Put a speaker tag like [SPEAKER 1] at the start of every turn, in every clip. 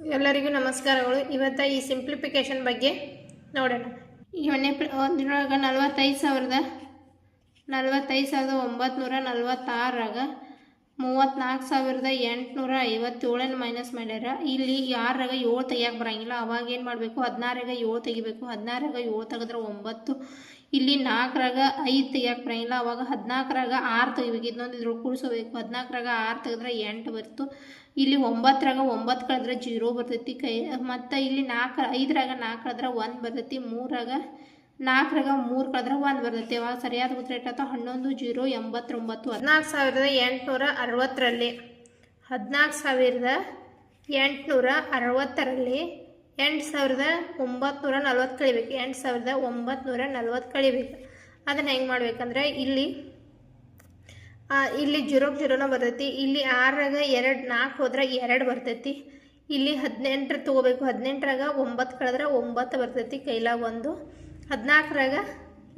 [SPEAKER 1] ಎಲ್ಲರಿಗೂ ನಮಸ್ಕಾರಗಳು. ಇವತ್ತ ಈ ಸಿಂಪ್ಲಿಫಿಕೇಶನ್ ಬಗ್ಗೆ ನೋಡೋಣ. ಇವನ್ನೇ ಒಂದರೊಳಗೆ ನಲ್ವತ್ತೈದು ಸಾವಿರದ ನಲ್ವತ್ತೈದು ಸಾವಿರದ ಒಂಬತ್ತುನೂರ ನಲ್ವತ್ತಾರಾಗ ಮೂವತ್ತ್ನಾಲ್ಕು ಸಾವಿರದ ಎಂಟುನೂರ ಐವತ್ತೇಳನ್ನು ಮೈನಸ್ ಮಾಡ್ಯಾರ. ಇಲ್ಲಿ ಯಾರಾಗ ಏಳು ತೆಗಿಯಕ್ಕೆ ಬರಂಗಿಲ್ಲ. ಅವಾಗ ಏನು ಮಾಡಬೇಕು? ಹದಿನಾರಾಗ ಏಳು ತೆಗಿಬೇಕು. ಹದಿನಾರಾಗ ಏಳು ತೆಗೆದ್ರೆ ಒಂಬತ್ತು. ಇಲ್ಲಿ ನಾಲ್ಕರಾಗ ಐದು ತೆಗಿಯಕ್ಕೆ ಬರಂಗಿಲ್ಲ, ಅವಾಗ ಹದಿನಾಲ್ಕರಾಗ ಆರು ತೆಗಿಬೇಕು. ಇದನ್ನೊಂದು ಇದ್ರೊಳಗೆ ಕೂಡಿಸಬೇಕು. ಹದಿನಾಲ್ಕರಾಗ ಆರು ತೆಗೆದ್ರೆ ಎಂಟು ಬರ್ತು ಇಲ್ಲಿ ಒಂಬತ್ತರಾಗ ಒಂಬತ್ತು ಕಳೆದ್ರೆ ಜೀರೋ ಬರ್ತೈತಿ ಕೈ. ಮತ್ತು ಇಲ್ಲಿ ನಾಲ್ಕು, ಐದರಾಗ ನಾಲ್ಕು ಕಳೆದ್ರೆ ಒಂದು ಬರ್ತೈತಿ. ಮೂರಾಗ ನಾಲ್ಕರಾಗ ಮೂರು ಕಳೆದ್ರೆ ಒಂದು ಬರ್ತೈತಿ. ಅವಾಗ ಸರಿಯಾದ ಉತ್ತರ ಇಟ್ಟ ಹನ್ನೊಂದು, ಜೀರೋ, ಎಂಬತ್ತೊಂಬತ್ತು ಹದಿನಾಲ್ಕು ಸಾವಿರದ ಎಂಟುನೂರ ಅರವತ್ತರಲ್ಲಿ, ಹದಿನಾಲ್ಕು ಸಾವಿರದ ಎಂಟುನೂರ ಅರವತ್ತರಲ್ಲಿ ಎಂಟು ಸಾವಿರದ ಒಂಬತ್ತು ನಲ್ವತ್ತು ಕಳಿಬೇಕು. ಎಂಟು ಸಾವಿರದ ಒಂಬತ್ತು ನಲ್ವತ್ತು ಕಳಿಬೇಕು. ಅದನ್ನು ಹೆಂಗೆ ಮಾಡ್ಬೇಕಂದ್ರೆ ಇಲ್ಲಿ ಇಲ್ಲಿ ಜೀರೋಗೆ ಜೀರೋನ ಬರ್ತೈತಿ. ಇಲ್ಲಿ ಆರಾಗ ಎರಡು, ನಾಲ್ಕು ಹೋದ್ರೆ ಎರಡು ಬರ್ತೈತಿ. ಇಲ್ಲಿ ಹದಿನೆಂಟರ ತೊಗೋಬೇಕು. ಹದಿನೆಂಟರಾಗ ಒಂಬತ್ತು ಕಳೆದ್ರೆ ಒಂಬತ್ತು ಬರ್ತೈತಿ. ಕೈಲಾಗ ಒಂದು. ಹದಿನಾಲ್ಕರಾಗ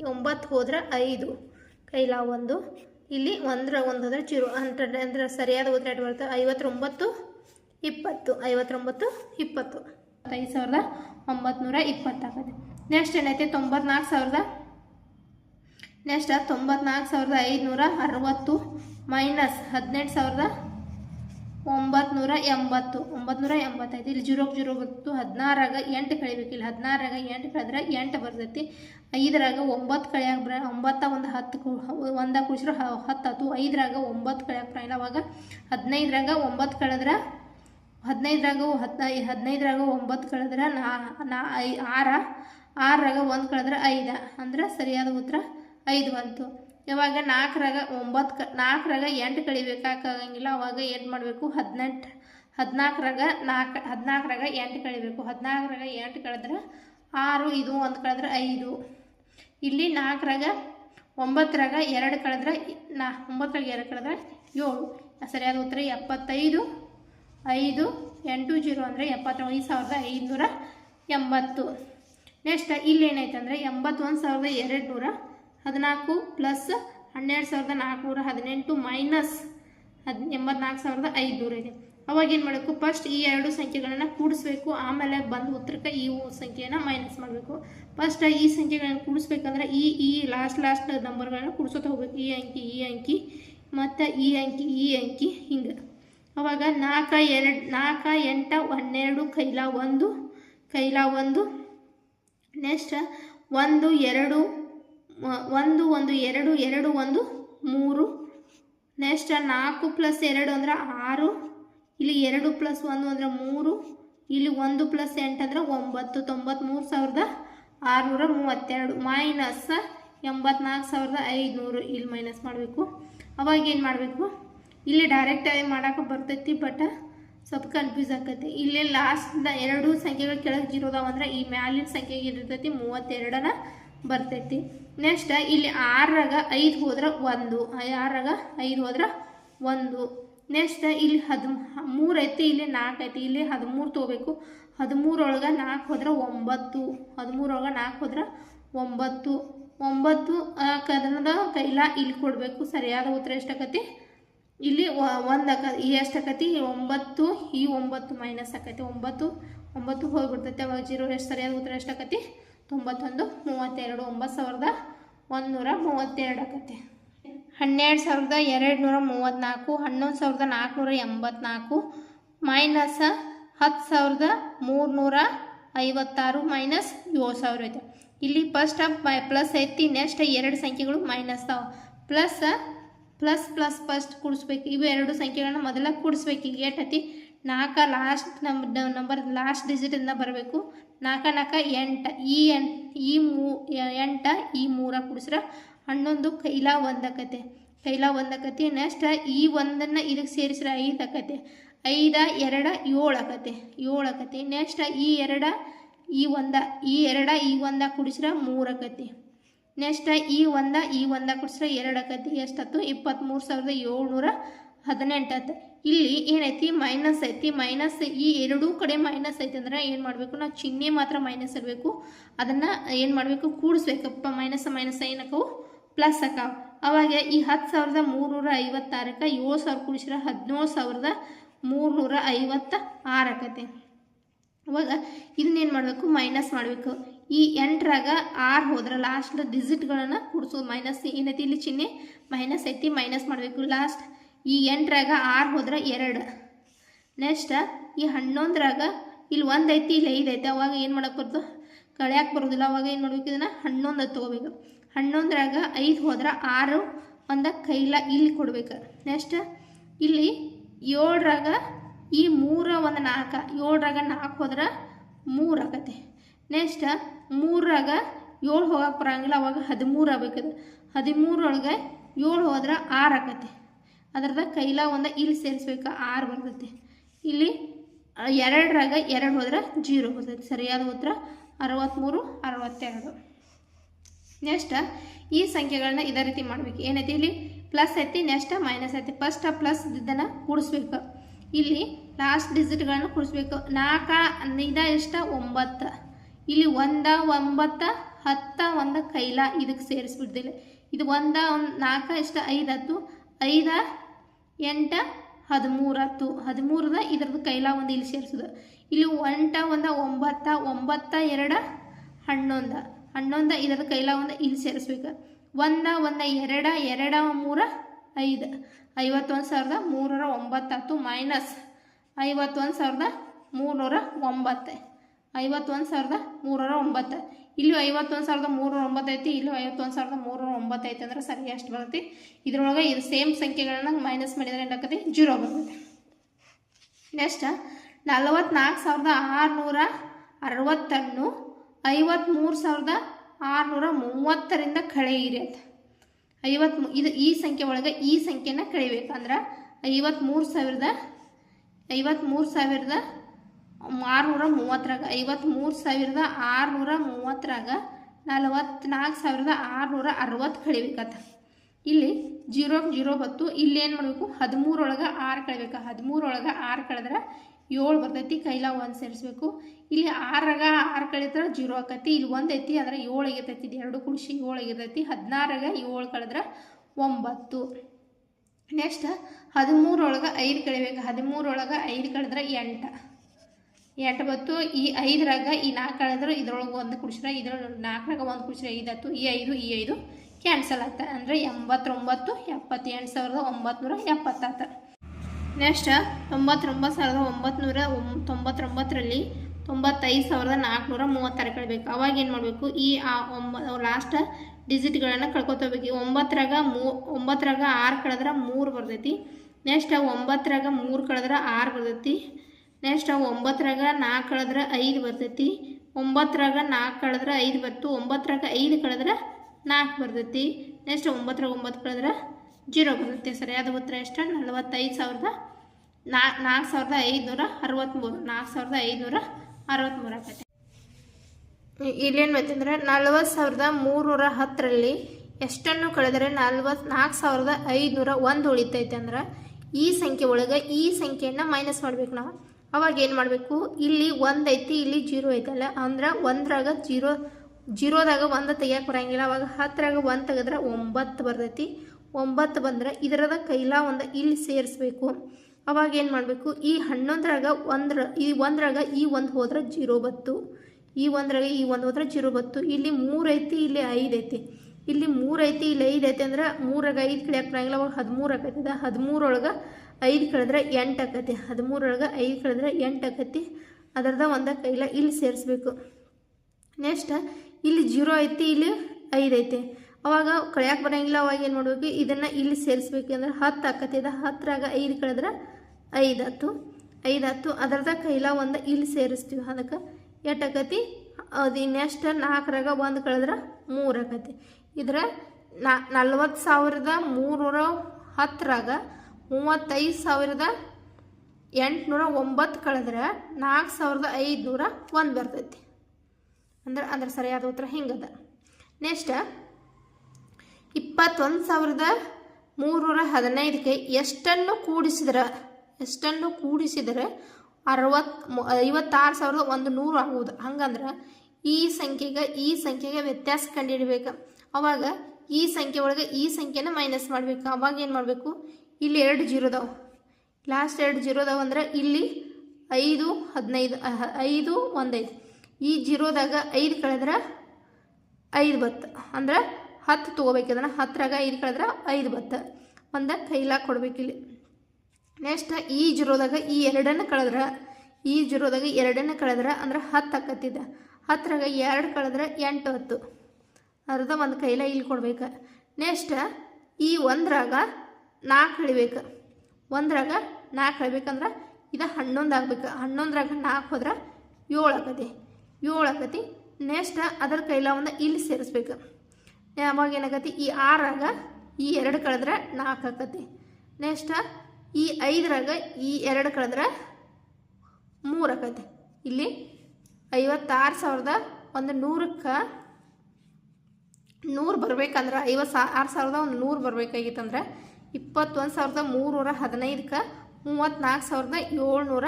[SPEAKER 1] ಒಂಬತ್ತು ಹೋದ್ರೆ ಐದು. ಕೈಲಾಗ ಒಂದು. ಇಲ್ಲಿ ಒಂದರ ಒಂದು ಹೋದ್ರೆ ಜೀರೋ. ಹಂಡ್ರೆಡ್ ಅಂದ್ರೆ ಸರಿಯಾದ ಹೋದ್ರೆ ಎರಡು ಬರ್ತದೆ ಐವತ್ತೊಂಬತ್ತು ಇಪ್ಪತ್ತು. ಐವತ್ತೊಂಬತ್ತು ಇಪ್ಪತ್ತು. ಐದು ಸಾವಿರದ ಒಂಬತ್ನೂರ ಇಪ್ಪತ್ತಾಗುತ್ತೆ ನೆಕ್ಸ್ಟ್ ಏನೈತೆ? ತೊಂಬತ್ನಾಲ್ಕು ಸಾವಿರದ ನೆಕ್ಸ್ಟ್ ತೊಂಬತ್ನಾಲ್ಕು ಸಾವಿರದ ಐದುನೂರ ಅರವತ್ತು ಮೈನಸ್ ಹದಿನೆಂಟು ಸಾವಿರದ ಒಂಬತ್ನೂರ ಎಂಬತ್ತು. ಒಂಬತ್ನೂರ ಎಂಬತ್ತೈದು. ಇಲ್ಲಿ ಜೀರೋಗೆ ಜೀರೋ ಬರ್ತು ಹದಿನಾರಾಗ ಎಂಟು ಕಳಿಬೇಕು ಇಲ್ಲಿ ಹದಿನಾರಾಗ ಎಂಟು ಕಳೆದ್ರೆ ಎಂಟು ಬರ್ತೈತಿ. ಐದರಾಗ ಒಂಬತ್ತು ಕಳಿಯಾಕ ಬರ ಒಂಬತ್ತ ಒಂದು ಹತ್ತು ಕು- ಒಂದ ಕುಡಿಸ್ರೆ ಹತ್ತು ಹತ್ತು ಐದರಾಗ ಒಂಬತ್ತು ಕಳಿಯಾಕ ಬರಂಗಿಲ್ಲ ಅವಾಗ ಹದಿನೈದರಾಗ ಒಂಬತ್ತು ಕಳೆದ್ರೆ ಹದಿನೈದರಾಗ ಹದಿನೈ, ಹದಿನೈದರಾಗ ಒಂಬತ್ತು ಕಳೆದ್ರೆ ನಾ ನಾ ಐ, ಆರ, ಆರರಾಗ ಒಂದು ಕಳೆದ್ರೆ ಐದ. ಅಂದ್ರೆ ಸರಿಯಾದ ಉತ್ತರ ಐದು ಬಂತು. ಇವಾಗ ನಾಲ್ಕರಾಗ ಒಂಬತ್ತು ಕ, ನಾಲ್ಕರಾಗ ಎಂಟು ಕಳಿಬೇಕಾಗಂಗಿಲ್ಲ ಅವಾಗ ಏನು ಮಾಡಬೇಕು? ಹದಿನೆಂಟು, ಹದಿನಾಲ್ಕರಾಗ ನಾಲ್ಕು, ಹದಿನಾಲ್ಕರಾಗ ಎಂಟು ಕಳಿಬೇಕು. ಹದಿನಾಲ್ಕರಾಗ ಎಂಟು ಕಳೆದ್ರೆ ಆರು, ಇದು ಒಂದು ಕಳೆದ್ರೆ ಐದು. ಇಲ್ಲಿ ನಾಲ್ಕರಾಗ ಒಂಬತ್ತರಾಗ ಎರಡು ಕಳೆದ್ರೆ ನಾ, ಒಂಬತ್ತರಾಗ ಎರಡು ಕಳೆದ್ರೆ ಏಳು. ಸರಿಯಾದ ಉತ್ತರ ಎಪ್ಪತ್ತೈದು. ಐದು, ಎಂಟು ಜೀರೋ ಅಂದರೆ ಎಪ್ಪತ್ತೈದು ಸಾವಿರದ ಐದುನೂರ ಎಂಬತ್ತು. ನೆಕ್ಸ್ಟ್ ಇಲ್ಲಿ ಏನೈತೆ ಅಂದರೆ ಎಂಬತ್ತೊಂದು ಸಾವಿರದ ಎರಡು ನೂರ ಹದಿನಾಲ್ಕು ಪ್ಲಸ್ ಹನ್ನೆರಡು ಸಾವಿರದ ನಾಲ್ಕುನೂರ ಹದಿನೆಂಟು ಮೈನಸ್ ಹದ್, ಎಂಬತ್ನಾಲ್ಕು ಸಾವಿರದ ಐದುನೂರ ಇದೆ. ಅವಾಗ ಏನು ಮಾಡಬೇಕು? ಫಸ್ಟ್ ಈ ಎರಡು ಸಂಖ್ಯೆಗಳನ್ನು ಕೂಡಿಸ್ಬೇಕು, ಆಮೇಲೆ ಬಂದ ಉತ್ತರಕ್ಕೆ ಈ ಸಂಖ್ಯೆಯನ್ನು ಮೈನಸ್ ಮಾಡಬೇಕು. ಫಸ್ಟ್ ಈ ಸಂಖ್ಯೆಗಳನ್ನು ಕೂಡಿಸ್ಬೇಕಂದ್ರೆ ಈ ಈ ಲಾಸ್ಟ್ ಲಾಸ್ಟ್ ನಂಬರ್ಗಳನ್ನ ಕೂಡಿಸೋತ ಹೋಗ್ಬೇಕು. ಈ ಅಂಕಿ ಈ ಅಂಕಿ, ಮತ್ತು ಈ ಅಂಕಿ ಈ ಅಂಕಿ, ಹಿಂಗೆ. ಅವಾಗ ನಾಲ್ಕ ಎರಡು, ನಾಲ್ಕ, ಎಂಟ, ಹನ್ನೆರಡು, ಕೈಲ ಒಂದು ಕೈಲ ಒಂದು. ನೆಕ್ಸ್ಟ್ ಒಂದು, ಎರಡು ಒಂದು ಒಂದು, ಎರಡು ಎರಡು, ಒಂದು, ಮೂರು. ನೆಕ್ಸ್ಟ್ ನಾಲ್ಕು ಪ್ಲಸ್ ಎರಡು ಅಂದ್ರೆ ಆರು. ಇಲ್ಲಿ ಎರಡು ಪ್ಲಸ್ ಒಂದು ಅಂದ್ರೆ ಮೂರು. ಇಲ್ಲಿ ಒಂದು ಪ್ಲಸ್ ಎಂಟು ಅಂದ್ರೆ ಒಂಬತ್ತು. ತೊಂಬತ್ತ್ಮೂರು ಸಾವಿರದ ಆರುನೂರ ಮೂವತ್ತೆರಡು. ಮೈನಸ್ ಎಂಬತ್ನಾಲ್ಕು ಸಾವಿರದ ಐದುನೂರು ಇಲ್ಲಿ ಮೈನಸ್ ಮಾಡಬೇಕು. ಅವಾಗ ಏನು ಮಾಡಬೇಕು? ಇಲ್ಲಿ ಡೈರೆಕ್ಟಾಗಿ ಮಾಡೋಕೆ ಬರ್ತೈತಿ ಬಟ್ ಸ್ವಲ್ಪ ಕನ್ಫ್ಯೂಸ್ ಆಕೈತಿ. ಇಲ್ಲಿ ಲಾಸ್ಟ್ ಎರಡು ಸಂಖ್ಯೆಗಳು ಕೆಳಗೆ ಜೀರೋದಾವ ಅಂದ್ರೆ ಈ ಮ್ಯಾಲಿನ ಸಂಖ್ಯೆಗೆ ಇರ್ತೈತಿ ಮೂವತ್ತೆರಡನ ಬರ್ತೈತಿ. ನೆಕ್ಸ್ಟ್ ಇಲ್ಲಿ ಆರಾಗ ಐದು ಹೋದ್ರೆ ಒಂದು ಆರಾಗ ಐದು ಹೋದ್ರೆ ಒಂದು. ನೆಕ್ಸ್ಟ್ ಇಲ್ಲಿ ಹದಿಮ, ಮೂರು ಐತಿ, ಇಲ್ಲಿ ನಾಲ್ಕು ಐತಿ, ಇಲ್ಲಿ ಹದಿಮೂರು ತೊಗೋಬೇಕು. ಹದಿಮೂರೊಳಗೆ ನಾಲ್ಕು ಹೋದ್ರೆ ಒಂಬತ್ತು, ಹದಿಮೂರೊಳಗೆ ನಾಲ್ಕು ಹೋದ್ರೆ ಒಂಬತ್ತು. ಒಂಬತ್ತು ಕದನದ ಕೈಲ ಇಲ್ಲಿ ಕೊಡಬೇಕು. ಸರಿಯಾದ ಉತ್ತರ ಎಷ್ಟಾಕತಿ? ಇಲ್ಲಿ ಒಂದು ಅಕ ಎಷ್ಟು ಆಕತಿ? ಒಂಬತ್ತು, ಈ ಒಂಬತ್ತು ಮೈನಸ್ ಆಕತಿ. ಒಂಬತ್ತು ಒಂಬತ್ತು ಹೋಗಿಬಿಡ್ತೈತೆ. ಅವಾಗ ಜೀರೋ ಎಷ್ಟು ಸರಿಯಾದ ಉತ್ತರ ಎಷ್ಟು ಆಕತಿ? ತೊಂಬತ್ತೊಂದು, ಮೂವತ್ತೆರಡು, ಒಂಬತ್ತು ಸಾವಿರದ ಒಂದುನೂರ ಮೂವತ್ತೆರಡು ಆಕತಿ. ಹನ್ನೆರಡು ಸಾವಿರದ ಎರಡು ನೂರ ಮೂವತ್ತ್ನಾಲ್ಕು ಹನ್ನೊಂದು ಸಾವಿರದ ನಾಲ್ಕುನೂರ ಎಂಬತ್ನಾಲ್ಕು ಮೈನಸ್ ಹತ್ತು ಸಾವಿರದ ಮೂರುನೂರ ಐವತ್ತಾರು ಮೈನಸ್ ಏಳು ಸಾವಿರ ಐತೆ. ಇಲ್ಲಿ ಫಸ್ಟ್ ಪ್ಲಸ್ ಐತಿ ನೆಕ್ಸ್ಟ್ ಎರಡು ಸಂಖ್ಯೆಗಳು ಮೈನಸ್ ಅವ. ಪ್ಲಸ್ ಪ್ಲಸ್ ಪ್ಲಸ್ ಫಸ್ಟ್ ಕೂಡಿಸ್ಬೇಕು. ಇವು ಎರಡು ಸಂಖ್ಯೆಗಳನ್ನ ಮೊದಲ ಕೂಡಿಸ್ಬೇಕು. ಈಗ ಏಟೈತಿ ನಾಲ್ಕು ಲಾಸ್ಟ್ ನಮ್ಮ ನಂಬರ್ ಲಾಸ್ಟ್ ಡಿಜಿಟಿಂದ ಬರಬೇಕು. ನಾಲ್ಕು ನಾಲ್ಕು ಎಂಟು. ಈ ಎಂಟು ಈ ಮೂ, ಎಂಟ, ಈ ಮೂರ ಕೂಡಿಸ್ರೆ ಹನ್ನೊಂದು ಕೈಲ ಒಂದಾಕತೆ. ಕೈಲ ಒಂದಾಕತಿ. ನೆಕ್ಸ್ಟ್ ಈ ಒಂದನ್ನು ಇದಕ್ಕೆ ಸೇರಿಸ್ರೆ ಐದು ಆಕತೆ ಐದ, ಎರಡ ಏಳು ಆಕತೆ ಏಳು ಆಕತಿ ನೆಕ್ಸ್ಟ್ ಈ ಎರಡ, ಈ ಒಂದ. ಈ ಎರಡ, ಈ ಒಂದ ಕುಡಿಸ್ರೆ ಮೂರು ಆಕತಿ ನೆಕ್ಸ್ಟ್ ಈ ಒಂದ ಈ ಒಂದ ಕುಡಿಸ್ರೆ ಎರಡು ಆಕತಿ. ಎಷ್ಟಾಯ್ತು ಇಪ್ಪತ್ತ್ಮೂರು ಸಾವಿರದ ಏಳ್ನೂರ ಹದಿನೆಂಟು ಆಯ್ತು ಇಲ್ಲಿ ಏನೈತಿ? ಮೈನಸ್ ಐತಿ. ಮೈನಸ್ ಈ ಎರಡೂ ಕಡೆ ಮೈನಸ್ ಐತಿ ಅಂದ್ರೆ ಏನು ಮಾಡಬೇಕು? ನಾವು ಚಿಹ್ನೆ ಮಾತ್ರ ಮೈನಸ್ ಇರಬೇಕು. ಅದನ್ನು ಏನು ಮಾಡಬೇಕು? ಕೂಡಿಸ್ಬೇಕಪ್ಪ. ಮೈನಸ್ ಮೈನಸ್ ಏನಕ್ಕವು? ಪ್ಲಸ್ ಅಕ್ಕಾವ ಅವಾಗ ಈ ಹತ್ತು ಸಾವಿರದ ಮೂರುನೂರ ಐವತ್ತಾರಕ್ಕೆ ಏಳು ಸಾವಿರ ಕೂಡಿಸ್ರೆ ಹದಿನೇಳು ಸಾವಿರದ ಮೂರುನೂರ ಐವತ್ತ ಆರು ಆಕತಿ. ಅವಾಗ ಇದನ್ನೇನು ಮಾಡಬೇಕು? ಮೈನಸ್ ಮಾಡಬೇಕು. ಈ ಎಂಟರಾಗ ಆರು ಹೋದ್ರೆ ಲಾಸ್ಟ್ ಡಿಜಿಟ್ಗಳನ್ನು ಕೂಡಿಸೋದು. ಮೈನಸ್ ಏನೈತಿ ಇಲ್ಲಿ ಚಿಹ್ನೆ? ಮೈನಸ್ ಐತಿ ಮೈನಸ್ ಮಾಡಬೇಕು. ಲಾಸ್ಟ್ ಈ ಎಂಟರಾಗ ಆರು ಹೋದ್ರೆ ಎರಡು. ನೆಕ್ಸ್ಟ್ ಈ ಹನ್ನೊಂದರಾಗ ಇಲ್ಲಿ ಒಂದು ಐತಿ, ಇಲ್ಲಿ ಐದು ಐತಿ. ಅವಾಗ ಏನು ಮಾಡೋಕ್ಕೆ ಬರೋದು ಕಳೆಯಕ್ಕೆ ಬರೋದಿಲ್ಲ. ಅವಾಗ ಏನು ಮಾಡಬೇಕು ಇದನ್ನು? ಹನ್ನೊಂದು ತೊಗೋಬೇಕು. ಹನ್ನೊಂದರಾಗ ಐದು ಹೋದ್ರೆ ಆರು ಒಂದು ಕೈಲ ಇಲ್ಲಿ ಕೊಡ್ಬೇಕು. ನೆಕ್ಸ್ಟ್ ಇಲ್ಲಿ ಏಳರಾಗ ಈ ಮೂರ ಒಂದು ನಾಲ್ಕು. ಏಳರಾಗ ನಾಲ್ಕು ಹೋದ್ರೆ ಮೂರು ಆಗತ್ತೆ. ನೆಕ್ಸ್ಟ್ ಮೂರಾಗ ಏಳು ಹೋಗಕ್ಕೆ ಬರೋಂಗಿಲ್ಲ, ಅವಾಗ ಹದಿಮೂರು ಆಗ್ಬೇಕದು. ಹದಿಮೂರೊಳಗೆ ಏಳು ಹೋದ್ರೆ ಆರು ಆಗತ್ತೆ ಅದ್ರದ ಕೈಲ ಒಂದು ಇಲ್ಲಿ ಸೇರಿಸ್ಬೇಕು, ಆರು ಬರ್ತೈತಿ. ಇಲ್ಲಿ ಎರಡರಾಗ ಎರಡು ಹೋದ್ರೆ ಜೀರೋ ಬರ್ತೈತಿ. ಸರಿಯಾದ ಉತ್ತರ ಅರವತ್ತ್ಮೂರು ಅರವತ್ತೆರಡು. ನೆಕ್ಸ್ಟ್ ಈ ಸಂಖ್ಯೆಗಳನ್ನ ಇದೇ ರೀತಿ ಮಾಡಬೇಕು. ಏನೈತಿ ಇಲ್ಲಿ? ಪ್ಲಸ್ ಐತಿ ನೆಕ್ಸ್ಟ್ ಮೈನಸ್ ಐತಿ. ಫಸ್ಟ್ ಪ್ಲಸ್ ಇದನ್ನು ಕೂಡಿಸ್ಬೇಕು. ಇಲ್ಲಿ ಲಾಸ್ಟ್ ಡಿಜಿಟ್ಗಳನ್ನು ಕೂಡಿಸ್ಬೇಕು. ನಾಲ್ಕ ಇದ ಎಷ್ಟ? ಒಂಬತ್ತು. ಇಲ್ಲಿ ಒಂದ, ಒಂಬತ್ತ, ಹತ್ತ, ಒಂದ ಕೈಲ ಇದಕ್ಕೆ ಸೇರಿಸ್ಬಿಡ್ದಿಲ್ಲ ಇದು ಒಂದ, ಒಂದು, ನಾಲ್ಕ, ಎಷ್ಟು? ಐದು, ಹತ್ತು. ಐದ, ಎಂಟ, ಹದಿಮೂರು ಹತ್ತು. ಹದಿಮೂರದ ಇದ್ರದ್ದು ಕೈಲ ಒಂದು ಇಲ್ಲಿ ಸೇರಿಸೋದು. ಇಲ್ಲಿ ಒಂಟ ಒಂದ, ಒಂಬತ್ತ ಒಂಬತ್ತ, ಎರಡ, ಹನ್ನೊಂದ. ಹನ್ನೊಂದ ಇದರ ಕೈಲ ಒಂದು ಇಲ್ಲಿ ಸೇರಿಸ್ಬೇಕು. ಒಂದ ಒಂದ, ಎರಡ ಎರಡ, ಮೂರ, ಐದು. ಐವತ್ತೊಂದು ಸಾವಿರದ ಮೂರರ ಒಂಬತ್ತತ್ತು ಮೈನಸ್ ಐವತ್ತೊಂದು ಸಾವಿರದ ಮೂರ್ನೂರ ಒಂಬತ್ತು. ಐವತ್ತೊಂದು ಸಾವಿರದ ಮೂರರ ಒಂಬತ್ತು. ಇಲ್ಲಿ ಐವತ್ತೊಂದು ಸಾವಿರದ ಮೂರರ ಒಂಬತ್ತು ಐತಿ, ಇಲ್ಲಿ ಐವತ್ತೊಂದು ಸಾವಿರದ ಮೂರರ ಒಂಬತ್ತು ಐತಿ ಅಂದ್ರೆ ಸರಿ ಅಷ್ಟು ಬರುತ್ತೆ. ಇದ್ರೊಳಗೆ ಇದು ಸೇಮ್ ಸಂಖ್ಯೆಗಳನ್ನ ಮೈನಸ್ ಮಾಡಿದರೆ ಏನಾಗತ್ತೆ ಜೀರೋ ಬರುತ್ತೆ. ನೆಕ್ಸ್ಟ್ ನಲವತ್ನಾಲ್ಕು ಸಾವಿರದ ಆರುನೂರ ಅರವತ್ತನ್ನು ಐವತ್ತ್ಮೂರು ಸಾವಿರದ ಆರುನೂರ ಮೂವತ್ತರಿಂದ ಕಳೆಯಿರಿ ಅಂತ. ಐವತ್ಮೂ, ಇದು ಈ ಸಂಖ್ಯೆ ಒಳಗೆ ಈ ಸಂಖ್ಯೆನ ಕಳಿಬೇಕಂದ್ರೆ ಐವತ್ತ್ಮೂರು ಸಾವಿರದ ಐವತ್ತ್ಮೂರು ಸಾವಿರದ ಆರುನೂರ ಮೂವತ್ತರಾಗ ಐವತ್ತ್ಮೂರು ಸಾವಿರದ ಆರುನೂರ ಮೂವತ್ತರಾಗ ನಲವತ್ನಾಲ್ಕು ಸಾವಿರದ ಆರುನೂರ ಅರವತ್ತು ಕಳಿಬೇಕತ್ತ ಇಲ್ಲಿ ಜೀರೋ ಜೀರೋ ಬತ್ತು ಇಲ್ಲಿ ಏನು ಮಾಡಬೇಕು? ಹದಿಮೂರೊಳಗೆ ಆರು ಕಳಿಬೇಕು. ಹದಿಮೂರೊಳಗೆ ಆರು ಕಳೆದ್ರೆ ಏಳು ಬರ್ತೈತಿ, ಕೈಲ ಒಂದು ಸೇರಿಸ್ಬೇಕು. ಇಲ್ಲಿ ಆರಾಗ ಆರು ಕಳಿದ್ರೆ ಜೀರೋ ಆಕತಿ. ಇಲ್ಲಿ ಒಂದು ಐತಿ ಅಂದ್ರೆ ಏಳು ಆಗಿರ್ತೈತಿ. ಇದು ಎರಡು ಕುಡಿಸಿ ಏಳು ಆಗಿರ್ತೈತಿ. ಹದಿನಾರಾಗ ಏಳು ಕಳೆದ್ರೆ ಒಂಬತ್ತು. ನೆಕ್ಸ್ಟ್, ಹದಿಮೂರೊಳಗೆ ಐದು ಕಳಿಬೇಕು. ಹದಿಮೂರೊಳಗೆ ಐದು ಕಳೆದ್ರೆ ಎಂಟು. ಎಂಟು ಬತ್ತು ಈ ಐದರಾಗ ಈ ನಾಲ್ಕು ಕಳೆದ್ರೆ ಇದ್ರೊಳಗೆ ಒಂದು ಕುಡಿಸ್ರೆ ಇದ್ರ ನಾಲ್ಕರಾಗ ಒಂದು ಕುಡಿಸ್ರೆ ಐದು ಆಯ್ತು ಈ ಐದು ಈ ಐದು ಕ್ಯಾನ್ಸಲ್ ಆಗ್ತದೆ ಅಂದರೆ ಎಂಬತ್ತೊಂಬತ್ತು, ಎಪ್ಪತ್ತೆಂಟು ಸಾವಿರದ ಒಂಬತ್ನೂರ ಎಪ್ಪತ್ತಾತ ನೆಕ್ಸ್ಟ್ ತೊಂಬತ್ತೊಂಬತ್ತು ಸಾವಿರದ ಒಂಬತ್ನೂರ ಒಂ, ತೊಂಬತ್ತೊಂಬತ್ತರಲ್ಲಿ ತೊಂಬತ್ತೈದು ಸಾವಿರದ ನಾಲ್ಕುನೂರ ಮೂವತ್ತಾರು ಕಳಬೇಕು. ಅವಾಗ ಏನು ಮಾಡಬೇಕು? ಈ, ಆ, ಒಂಬ ಲಾಸ್ಟ್ ಡಿಜಿಟ್ಗಳನ್ನು ಕಳ್ಕೊತೋಬೇಕು ಒಂಬತ್ತರಾಗ ಮೂ, ಒಂಬತ್ತರಾಗ ಆರು ಕಳೆದ್ರೆ ಮೂರು ಬರ್ತೈತಿ. ನೆಕ್ಸ್ಟ್ ಒಂಬತ್ತರಾಗ ಮೂರು ಕಳೆದ್ರೆ ಆರು ಬರ್ತೈತಿ. ನೆಕ್ಸ್ಟ್ ಒಂಬತ್ತರಾಗ ನಾಲ್ಕು ಕಳೆದ್ರೆ ಐದು ಬರ್ತೈತಿ. ಒಂಬತ್ತರಾಗ ನಾಲ್ಕು ಕಳೆದ್ರೆ ಐದು ಬರ್ತು ಒಂಬತ್ತರಾಗ ಐದು ಕಳೆದ್ರೆ ನಾಲ್ಕು ಬರ್ತೈತಿ. ನೆಕ್ಸ್ಟ್ ಒಂಬತ್ತರಾಗ ಒಂಬತ್ತು ಕಳೆದ್ರೆ ಜೀರೋ ಬರ್ತೈತಿ ಸರಿಯಾದ ಉತ್ತರ ಎಷ್ಟು? ನಲವತ್ತೈದು ಸಾವಿರದ ನಾ, ನಾಲ್ಕು ಸಾವಿರದ ಐದುನೂರ ಅರವತ್ತ್ಮೂರು ನಾಲ್ಕು ಸಾವಿರದ ಐದುನೂರ ಅರವತ್ತ್ಮೂರು ಆಗತ್ತೆ. ಇಲ್ಲೇನು ಬಂತಂದ್ರೆ ನಲ್ವತ್ತು ಸಾವಿರದ ಮೂರುನೂರ ಹತ್ತರಲ್ಲಿ ಎಷ್ಟನ್ನು ಕಳೆದರೆ ನಲ್ವತ್ತು, ನಾಲ್ಕು ಸಾವಿರದ ಐದುನೂರ ಒಂದು ಉಳಿತೈತೆ ಅಂದ್ರೆ ಈ ಸಂಖ್ಯೆ ಒಳಗೆ ಈ ಸಂಖ್ಯೆಯನ್ನು ಮೈನಸ್ ಮಾಡ್ಬೇಕು ನಾವು. ಅವಾಗ ಏನು ಮಾಡಬೇಕು? ಇಲ್ಲಿ ಒಂದು ಐತಿ, ಇಲ್ಲಿ ಜೀರೋ ಐತಲ್ಲ? ಅಂದ್ರೆ ಒಂದ್ರಾಗ ಜೀರೋ, ಜೀರೋದಾಗ ಒಂದು ತೆಗಿಯಕ್ಕೆ ಬರಂಗಿಲ್ಲ. ಅವಾಗ ಹತ್ತರಾಗ ಒಂದು ತೆಗೆದ್ರೆ ಒಂಬತ್ತು ಬರ್ತೈತಿ. ಒಂಬತ್ತು ಬಂದ್ರೆ ಇದರದ ಕೈಲ ಒಂದು ಇಲ್ಲಿ ಸೇರಿಸ್ಬೇಕು. ಅವಾಗ ಏನು ಮಾಡಬೇಕು? ಈ ಹನ್ನೊಂದರಾಗ ಒಂದ್ರ, ಈ ಒಂದರಾಗ ಈ ಒಂದು ಹೋದ್ರೆ ಜೀರೋ ಬತ್ತು. ಈ ಒಂದರಾಗ ಈ ಒಂದು ಹೋದ್ರೆ ಜೀರೋ ಬತ್ತು. ಇಲ್ಲಿ ಮೂರು ಐತಿ, ಇಲ್ಲಿ ಐದು ಐತಿ. ಇಲ್ಲಿ ಮೂರು ಐತಿ, ಇಲ್ಲಿ ಐದು ಐತಿ ಅಂದ್ರೆ ಮೂರಾಗ ಐದು ಕಡೆ ಬರಂಗಿಲ್ಲ. ಅವಾಗ ಹದಿಮೂರು ಆಕೈತದ ಹದಿಮೂರೊಳಗೆ ಐದು ಕಳೆದ್ರೆ ಎಂಟು ಆಕತಿ. ಹದಿಮೂರೊಳಗೆ ಐದು ಕಳೆದ್ರೆ ಎಂಟು ಆಕತಿ. ಅದರದ ಒಂದು ಕೈಲ ಇಲ್ಲಿ ಸೇರಿಸ್ಬೇಕು. ನೆಕ್ಸ್ಟ್ ಇಲ್ಲಿ ಜೀರೋ ಐತಿ, ಇಲ್ಲಿ ಐದು ಐತಿ. ಅವಾಗ ಕಳ್ಯಾಕೆ ಬರಂಗಿಲ್ಲ, ಅವಾಗ ಏನು ಮಾಡಬೇಕು? ಇದನ್ನು ಇಲ್ಲಿ ಸೇರಿಸ್ಬೇಕು ಅಂದ್ರೆ ಹತ್ತು ಆಕತಿ. ಇದು ಹತ್ತರಾಗ ಐದು ಕಳೆದ್ರೆ ಐದು ಹತ್ತು. ಐದು ಹತ್ತು, ಅದರದ ಕೈಲ ಒಂದು ಇಲ್ಲಿ ಸೇರಿಸ್ತೀವಿ. ಅದಕ್ಕೆ ಎಟ್ಟು ಆಕತಿ? ಅದು ನೆಕ್ಸ್ಟ್ ನಾಲ್ಕರಾಗ ಒಂದು ಕಳೆದ್ರೆ ಮೂರು ಆಕತಿ. ಇದ್ರ ನಾ ನಲ್ವತ್ತು ಸಾವಿರದ ಮೂರರ ಹತ್ತರಾಗ ಮೂವತ್ತೈದು ಸಾವಿರದ ಎಂಟುನೂರ ಒಂಬತ್ತು ಕಳೆದ್ರೆ ನಾಲ್ಕು ಸಾವಿರದ ಐದುನೂರ ಒಂದು ಬರ್ತೈತಿ. ಅಂದ್ರೆ ಅಂದ್ರೆ ಸರಿಯಾದ ಉತ್ತರ ಹಿಂಗದ. ನೆಕ್ಸ್ಟ್ ಇಪ್ಪತ್ತೊಂದು ಸಾವಿರದ ಮೂರುನೂರ ಹದಿನೈದಕ್ಕೆ ಎಷ್ಟನ್ನು ಕೂಡಿಸಿದ್ರೆ? ಎಷ್ಟನ್ನು ಕೂಡಿಸಿದರೆ ಅರವತ್ತು ಐವತ್ತಾರು ಸಾವಿರದ ಒಂದು ನೂರು ಆಗುವುದು. ಹಂಗಂದ್ರೆ ಈ ಸಂಖ್ಯೆಗೆ ಈ ಸಂಖ್ಯೆಗೆ ವ್ಯತ್ಯಾಸ ಕಂಡುಹಿಡಬೇಕು ಅವಾಗ ಈ ಸಂಖ್ಯೆ ಒಳಗೆ ಈ ಸಂಖ್ಯೆನ ಮೈನಸ್ ಮಾಡಬೇಕು. ಅವಾಗ ಏನು ಮಾಡಬೇಕು? ಇಲ್ಲಿ ಎರಡು ಜೀರೋ ಅದಾವೆ. ಲಾಸ್ಟ್ ಎರಡು ಜೀರೋ ಅದಾವ ಅಂದ್ರೆ ಇಲ್ಲಿ ಐದು, ಹದಿನೈದು ಐದು, ಒಂದೈದು. ಈ ಜೀರೋದಾಗ ಐದು ಕಳೆದ್ರೆ ಐದು ಬತ್ತ. ಅಂದ್ರೆ ಹತ್ತು ತೊಗೋಬೇಕು ಅದನ್ನು. ಹತ್ತರಾಗ ಐದು ಕಳೆದ್ರೆ ಐದು ಬತ್ತು. ಒಂದು ಕೊಡ್ಬೇಕು ಇಲ್ಲಿ. ನೆಕ್ಸ್ಟ್ ಈ ಜೀರೋದಾಗ ಈ ಎರಡನ್ನು ಕಳೆದ್ರೆ, ಈ ಜೀರೋದಾಗ ಎರಡನ್ನು ಕಳೆದ್ರೆ ಅಂದ್ರೆ ಹತ್ತು ಹಾಕತ್ತಿದ್ದ ಹತ್ತರಾಗ ಎರಡು ಕಳೆದ್ರೆ ಎಂಟು ಹತ್ತು. ಅರ್ಧ ಒಂದು ಕೈಲ ಇಲ್ಲಿ ಕೊಡ್ಬೇಕು. ನೆಕ್ಸ್ಟ್ ಈ ಒಂದ್ರಾಗ ನಾಲ್ಕು ಇಳಿಬೇಕು ಒಂದ್ರಾಗ ನಾಲ್ಕು ಇಳಿಬೇಕಂದ್ರೆ ಇದು ಹನ್ನೊಂದು ಆಗ್ಬೇಕು. ಹನ್ನೊಂದ್ರಾಗ ನಾಲ್ಕು ಹೋದ್ರೆ ಏಳು ಆಕತಿ. ಏಳು ಆಕತಿ. ನೆಕ್ಸ್ಟ್ ಅದರ ಕೈಲ ಒಂದು ಇಲ್ಲಿ ಸೇರಿಸ್ಬೇಕು. ಅವಾಗ ಏನಾಗತಿ? ಈ ಆರಾಗ ಈ ಎರಡು ಕಳೆದ್ರೆ ನಾಲ್ಕು ಆಕತಿ. ನೆಕ್ಸ್ಟ್ ಈ ಐದರಾಗ ಈ ಎರಡು ಕಳೆದ್ರೆ ಮೂರು ಆಕತಿ. ಇಲ್ಲಿ ಐವತ್ತಾರು ಸಾವಿರದ ಒಂದು ನೂರಕ್ಕೆ ನೂರು ಬರಬೇಕಂದ್ರೆ ಐವತ್ತು ಸಾ ಆರು ಸಾವಿರದ ಒಂದು ನೂರು ಬರ್ಬೇಕಾಗಿತ್ತಂದ್ರೆ ಇಪ್ಪತ್ತೊಂದು ಸಾವಿರದ ಮೂರುನೂರ ಹದಿನೈದಕ್ಕೆ ಮೂವತ್ತ್ನಾಲ್ಕು ಸಾವಿರದ ಏಳ್ನೂರ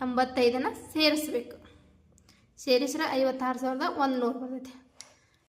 [SPEAKER 1] ಎಂಬತ್ತೈದನ್ನು ಸೇರಿಸ್ಬೇಕು. ಸೇರಿಸಿದ್ರೆ ಐವತ್ತಾರು ಸಾವಿರದ ಒಂದು ನೂರು ಬರ್ತೈತೆ.